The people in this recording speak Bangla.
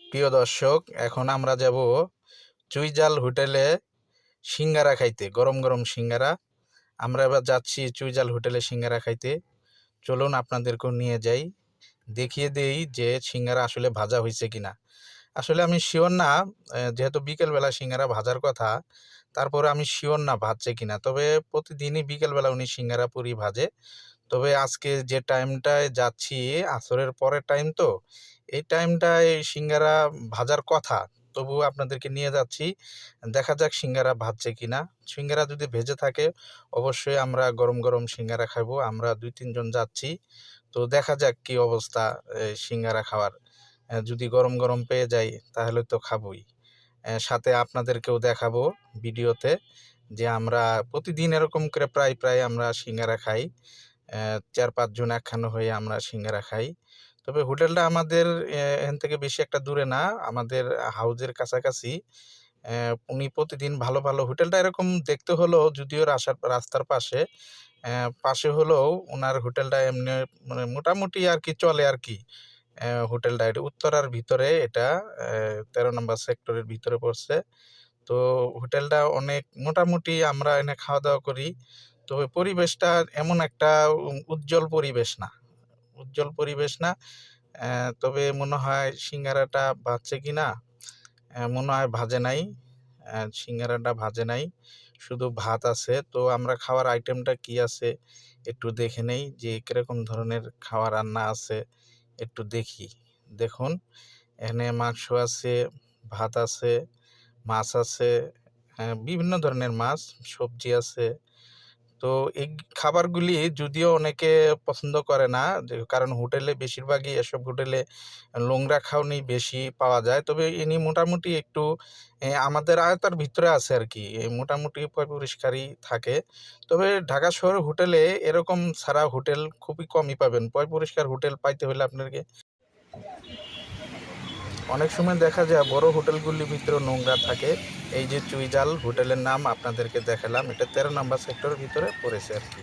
প্রিয় দর্শক, এখন আমরা যাব চুইজাল হোটেলে সিঙ্গারা খাইতে, গরম গরম সিঙ্গারা। আমরা এবার যাচ্ছি চুইজাল হোটেলে সিঙ্গারা খাইতে। চলুন আপনাদেরকেও নিয়ে যাই, দেখিয়ে দেই যে সিঙ্গারা আসলে ভাজা হয়েছে কিনা। আসলে আমি শিওর না যেহেতু বিকেলবেলা সিঙ্গারা ভাজার কথা, তারপরে আমি শিওর না ভাজছে কিনা। তবে প্রতিদিনই বিকেলবেলা উনি সিঙ্গারা পুরি ভাজে। তবে আজকে যে টাইমটায় যাচ্ছি, আসরের পরের টাইম তো, এই টাইমটায় সিঙ্গারা ভাজার কথা তবুও আপনাদেরকে নিয়ে যাচ্ছি। দেখা যাক সিঙ্গারা ভাজছে কিনা। সিঙ্গারা যদি ভেজে থাকে, অবশ্যই আমরা গরম গরম সিঙ্গারা খাব আমরা দুই তিনজন যাচ্ছি। তো দেখা যাক কি অবস্থা সিঙ্গারা খাওয়ার। যদি গরম গরম পেয়ে যাই, তাহলে তো খাবই। সাথে আপনাদেরকেও দেখাবো ভিডিওতে যে আমরা প্রতিদিন এরকম করে প্রায় প্রায় আমরা সিঙ্গারা খাই। চার পাঁচজন একখানে হয়ে আমরা সিঙ্গারা খাই। তবে হোটেলটা আমাদের এখান থেকে বেশি একটা দূরে না, আমাদের হাউজের কাছাকাছি। উনি প্রতিদিন ভালো ভালো হোটেলটা এরকম দেখতে হলো যদিও রাস্তার রাস্তার পাশে পাশে হলেও ওনার হোটেলটা এমনি মানে মোটামুটি আর কি চলে আর কি। আহ, হোটেলটা এটা উত্তরার ভিতরে এটা তেরো নম্বর সেক্টরের ভিতরে পড়ছে। তো হোটেলটা অনেক মোটামুটি আমরা এনে খাওয়া দাওয়া করি। তবে পরিবেশটা এমন একটা উজ্জ্বল পরিবেশ না। উজ্জ্বল পরিবেশ না। তবে মনে হয় সিঙ্গারাটা ভাজছে কি না মনে হয় ভাজে নাই। সিঙ্গারাটা ভাজে নাই। শুধু ভাত আছে। তো আমরা খাওয়ার আইটেমটা কি আছে একটু দেখে নেই যে কীরকম ধরনের খাওয়ার রান্না আছে। একটু দেখি। দেখুন, এখানে মাংস আছে, ভাত আছে, মাছ আছে হ্যাঁ বিভিন্ন ধরনের মাছ, সবজি আছে। তো এই খাবারগুলি যদিও অনেকে পছন্দ করে না কারণ হোটেলে বেশিরভাগই এসব হোটেলে নোংরা খাওয়ানি বেশি পাওয়া যায়। তবে ইনি মোটামুটি একটু আমাদের আয়তার ভিতরে আছে আর কি মোটামুটি পরিষ্কারই থাকে। তবে ঢাকা শহরের হোটেলে এরকম ছাড়া হোটেল খুবই কমই পাবেন। পয় পরিষ্কার হোটেল পাইতে হলে আপনাকে অনেক সময় দেখা যায় বড় হোটেলগুলির ভিতরে নোংরা থাকে। এই যে চুইজাল হোটেলের নাম আপনাদেরকে দেখালাম, এটা তেরো নম্বর সেক্টরের ভিতরে পড়েছে আর কি।